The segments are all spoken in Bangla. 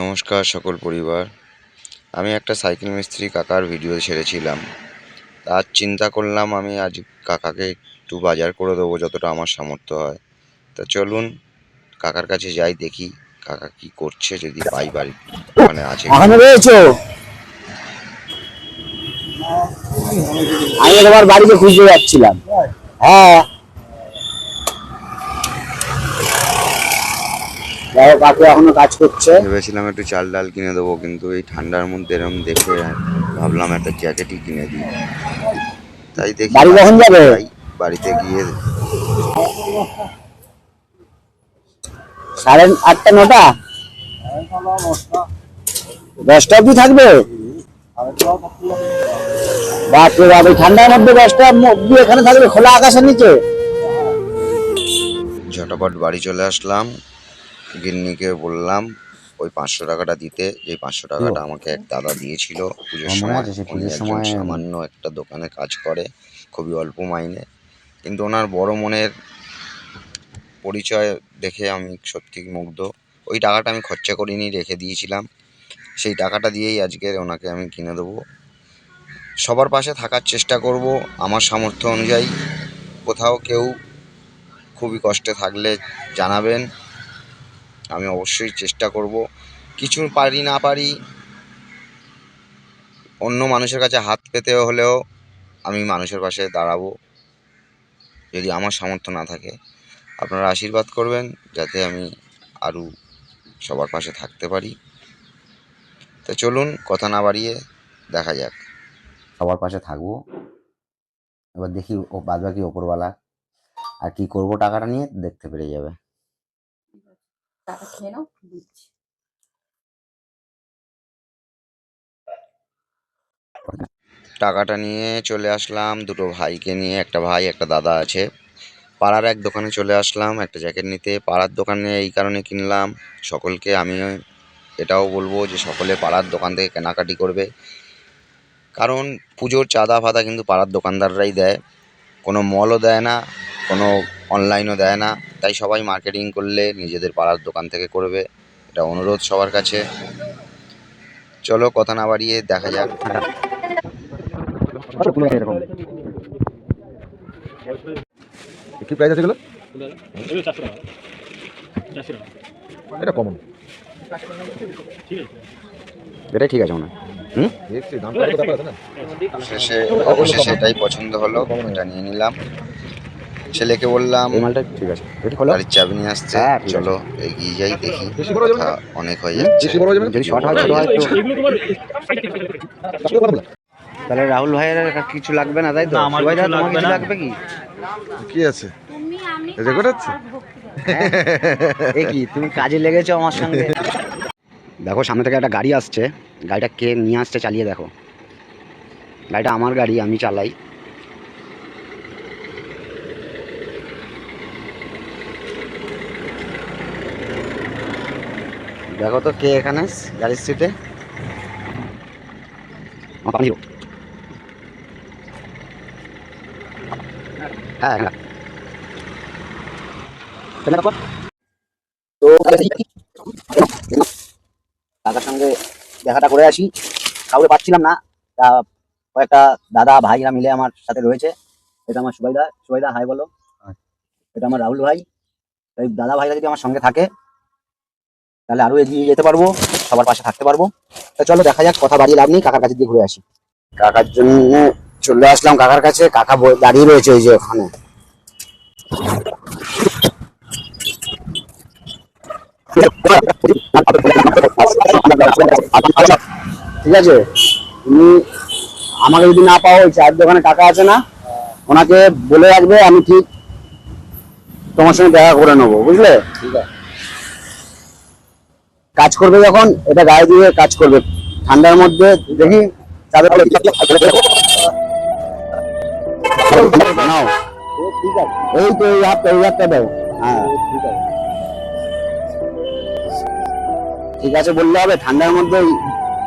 নমস্কার সকল পরিবার। আমি একটা সাইকেল মিস্ত্রি কাকার ভিডিও ছেড়েছিলাম। আজ চিন্তা করলাম আমি আজ কাকাকে একটু বাজার করে দেবো যতটা আমার সামর্থ্য হয়। তা চলুন কাকার কাছে যাই দেখি কাকা কি করছে যদি পাই বাড়ি মানে আছে আমি তোমার বাড়িতে খুঁজতে যাচ্ছিলাম। হ্যাঁ দেখো কাকু এখনও কাজ করছে। ভেবেছিলাম একটু চাল ডাল কিনে দেবো কিন্তু এই ঠান্ডার মধ্যে এরকম দেখে ভাবলাম একটা জ্যাকেটই কিনে দিই। তাই দেখি বাড়ি কখন যাবে? যাই, বাড়িতে গিয়ে সাড়ে আটটা নটা? দশটা অব্দি থাকবে? বাপরে বাপ এই ঠান্ডার মধ্যে দশটা অব্দি এখানে থাকবে খোলা আকাশের নিচে? ঝটাপট বাড়ি চলে আসলাম। গিন্নিকে বললাম ওই পাঁচশো টাকাটা দিতে। যে পাঁচশো টাকাটা আমাকে এক দাদা দিয়েছিল পুজোর সময় উনি একজন সামান্য একটা দোকানে কাজ করে খুবই অল্প মাইনে। কিন্তু ওনার বড় মনের পরিচয় দেখে আমি সত্যি মুগ্ধ। ওই টাকাটা আমি খরচা করিনি রেখে দিয়েছিলাম। সেই টাকাটা দিয়েই আজকে ওনাকে আমি কিনে দেবো। সবার পাশে থাকার চেষ্টা করব আমার সামর্থ্য অনুযায়ী। কোথাও কেউ খুবই কষ্টে থাকলে জানাবেন। আমি অবশ্যই চেষ্টা করব। কিছু পারি না পারি, অন্য মানুষের কাছে হাত পেতে হলেও আমি মানুষের পাশে দাঁড়াবো, যদি আমার সামর্থ্য না থাকে। আপনারা আশীর্বাদ করবেন যাতে আমি আরও সবার পাশে থাকতে পারি। তো চলুন, কথা না বাড়িয়ে দেখা যাক। সবার পাশে থাকব। এবার দেখি ও বাদ বাকি ওপরওয়ালা আর কি করব, টাকাটা নিয়ে দেখতে পেরে যাবে। টাকা খেয়ে নাও দিচ্ছি টাকাটা নিয়ে চলে আসলাম, দুটো ভাইকে নিয়ে, একটা ভাই, একটা দাদা আছে। পাড়ার এক দোকানে চলে আসলাম, একটা জ্যাকেট নিতে। পাড়ার দোকানে এই কারণে কিনলাম, সকলকে আমি এটাও বলব যে সকলে পাড়ার দোকান থেকে কেনাকাটি করবে। কারণ পুজোর চাঁদা ফাদা কিন্তু পাড়ার দোকানদাররাই দেয়। কোনো মলও দেয় না, কোনো অনলাইনও দেয় না। তাই সবাই মার্কেটিং করলে নিজেদের পাড়ার দোকান থেকে করবে। এটা অনুরোধ সবার কাছে। চলো কথা না বাড়িয়ে দেখা যাক। কি প্রাইস আছে এগুলো? এটা কমন এটাই ঠিক আছে মনে হয়। শেষে অবশেষে এটাই পছন্দ হলো। এটা নিয়ে নিলাম। ছেলেকে বললাম মালটা ঠিক আছে। এটা খোলো। গাড়ির চাবি নিয়ে আসছে হ্যাঁ, চলো এগিয়ে যাই দেখি? কথা অনেক হয়ে যাচ্ছে। হয়ে হয় হয়। তাহলে রাহুল ভাইয়ের কিছু লাগবে না তাই তো? সুবাইদা, তোমার লাগবে কিছু লাগবে কি? কি আছে? রেকর্ড এ কি তুমি কাজে লেগেছো আমার সঙ্গে? দেখো সামনে থেকে একটা গাড়ি আসছে। গাড়িটা কে নিয়ে আসছে চালিয়ে দেখো। গাড়িটা আমার গাড়ি আমি চালাই। দেখো তো কে এখানে গাড়ির সিটে। হ্যাঁ হ্যাঁ। তো দাদার সঙ্গে দেখাটা করে আসি। কাউকে পাচ্ছিলাম না। তা কয়েকটা দাদা ভাইরা মিলে আমার সাথে রয়েছে। এটা আমার সুবাইদা। সুবাইদা হাই বলো। এটা আমার রাহুল ভাই। দাদা ভাইরা যদি আমার সঙ্গে থাকে তাহলে আরও এগিয়ে যেতে পারব সবার পাশে থাকতে পারব। তা চলো দেখা যাক কথা বাড়িয়ে লাভ নেই কাকার কাছে দিয়ে ঘুরে আসি। কাকার জন্য চলে আসলাম কাকার কাছে কাকা দাঁড়িয়ে রয়েছে ওই যে ওখানে। ঠিক আছে? তুমি আমাকে যদি না পাও ওই চায়ের দোকানে টাকা আছে না ওনাকে বলে রাখবে আমি ঠিক তোমার সঙ্গে দেখা করে নেব বুঝলে? ঠিক আছে। কাজ করবে যখন, এটা গায়ে দিয়ে কাজ করবে। ঠান্ডার মধ্যে দেখি চাঁদের নাও। এই তো এই হাতটা এই হাতটা দাও। হ্যাঁ। ঠিক আছে বললে হবে, ঠান্ডার মধ্যে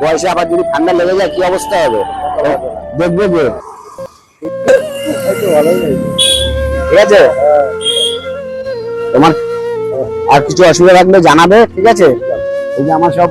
বয়সে আবার যদি ঠান্ডা লেগে যায়, কি অবস্থা হবে? দেখবে যে। ঠিক আছে? তোমার আর কিছু অসুবিধা থাকলে জানাবে, ঠিক আছে? এই যে আমার সব